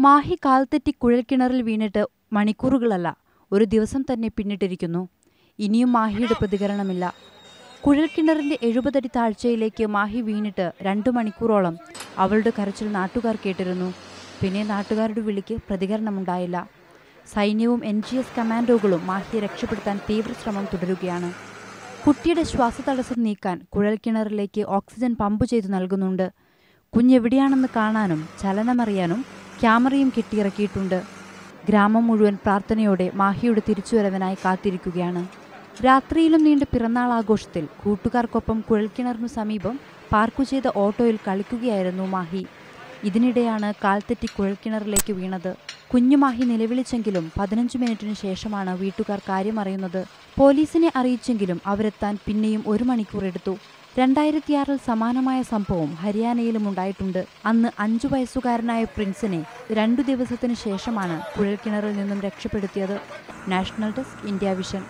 മാഹി കാൽത്തെറ്റി കുഴൽക്കിണറിൽ വീണിട്ട് മണിക്കൂറുകളല്ല ഒരു ദിവസം തന്നെ പിന്നിട്ടിരിക്കുന്നു. ഇനിയും മാഹിയുടെ പ്രതികരണമില്ല. കുഴൽക്കിണറിന്റെ എഴുപതടി താഴ്ചയിലേക്ക് മാഹി വീണിട്ട് രണ്ടു മണിക്കൂറോളം അവളുടെ കരച്ചിൽ നാട്ടുകാർ കേട്ടിരുന്നു. പിന്നെ നാട്ടുകാരുടെ വിളിക്ക് പ്രതികരണമുണ്ടായില്ല. സൈന്യവും എൻ ജി എസ് കമാൻഡോകളും മാഹിയെ രക്ഷപ്പെടുത്താൻ തീവ്രശ്രമം തുടരുകയാണ്. കുട്ടിയുടെ ശ്വാസതടസ്സം നീക്കാൻ കുഴൽക്കിണറിലേക്ക് ഓക്സിജൻ പമ്പ് ചെയ്തു നൽകുന്നുണ്ട്. കുഞ്ഞെവിടെയാണെന്ന് കാണാനും ചലനമറിയാനും ക്യാമറയും കെട്ടിയിറക്കിയിട്ടുണ്ട്. ഗ്രാമം മുഴുവൻ പ്രാർത്ഥനയോടെ മാഹിയുടെ തിരിച്ചുവരവനായി കാത്തിരിക്കുകയാണ്. രാത്രിയിലും നീണ്ട പിറന്നാൾ ആഘോഷത്തിൽ കൂട്ടുകാർക്കൊപ്പം കുഴൽക്കിണറിനു സമീപം പാർക്കു ചെയ്ത ഓട്ടോയിൽ കളിക്കുകയായിരുന്നു മാഹി. ഇതിനിടെയാണ് കാൽത്തെറ്റി കുഴൽക്കിണറിലേക്ക് വീണത്. കുഞ്ഞുമാഹി നിലവിളിച്ചെങ്കിലും പതിനഞ്ച് മിനിറ്റിനു ശേഷമാണ് വീട്ടുകാർ കാര്യമറിയുന്നത്. പോലീസിനെ അറിയിച്ചെങ്കിലും അവരെത്താൻ പിന്നെയും ഒരു മണിക്കൂർ എടുത്തു. രണ്ടായിരത്തിയാറിൽ സമാനമായ സംഭവം ഹരിയാനയിലും ഉണ്ടായിട്ടുണ്ട്. അന്ന് അഞ്ചു വയസ്സുകാരനായ പ്രിൻസിനെ രണ്ടു ദിവസത്തിനു ശേഷമാണ് കുഴൽക്കിണറിൽ നിന്നും രക്ഷപ്പെടുത്തിയത്. National desk India vision